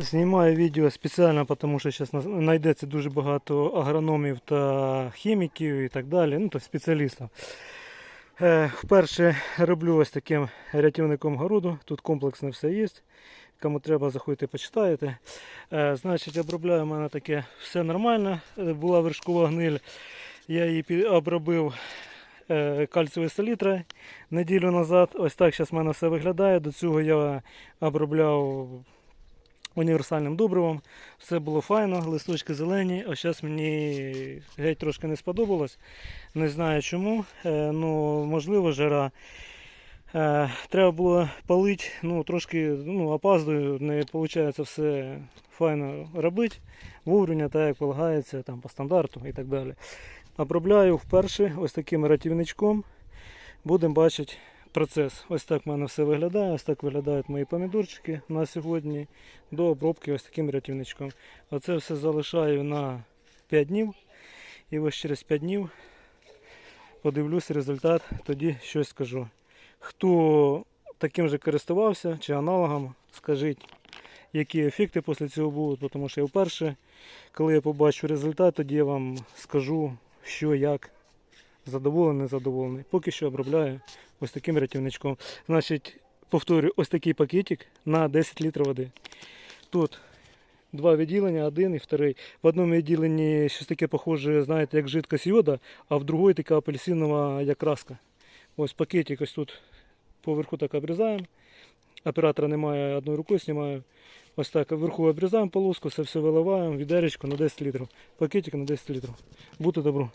Знімаю відео спеціально, тому що зараз знайдеться дуже багато агрономів та хіміків і так далі, ну та спеціалістів. Е, Вперше роблю ось таким рятівником городу. Тут комплексно все є. Кому треба, заходьте, почитаєте. Е, Значить, обробляю у мене таке все нормально. Е, Була вершкова гниль, я її обробив кальцієвою селітрою неділю назад. Ось так зараз в мене все виглядає. До цього я обробляв універсальним добривом. Все було файно, листочки зелені. А зараз мені геть трошки не сподобалось. Не знаю чому. Е, ну, можливо, жара. Е, треба було палити, ну, трошки ну, опаздую, не виходить все файно робити. Вовремя, так як полагається, там, по стандарту і так далі. Обробляю вперше ось таким рятівничком. Будемо бачити процес. Ось так в мене все виглядає. Ось так виглядають мої помідорчики на сьогодні до обробки ось таким рятівничком. Оце все залишаю на 5 днів. І ось через 5 днів подивлюсь результат, тоді щось скажу. Хто таким же користувався чи аналогом, скажіть, які ефекти після цього будуть, тому що я вперше, коли я побачу результат, тоді я вам скажу, що як задоволений, незадоволений. Поки що обробляю ось таким рятівничком. Значить, повторюю, ось такий пакетик на 10 літрів води. Тут два відділення, один і вторий. В одному відділенні щось таке похоже, знаєте, як жидкость йода, а в другої така апельсинова як краска. Ось пакетик ось тут поверху так обрізаємо. Оператора немає, одною рукою знімаю. Ось так вверху обрізаємо полоску, це все виливаємо, відеречко на 10 літрів. Пакетик на 10 літрів. Будьте добро.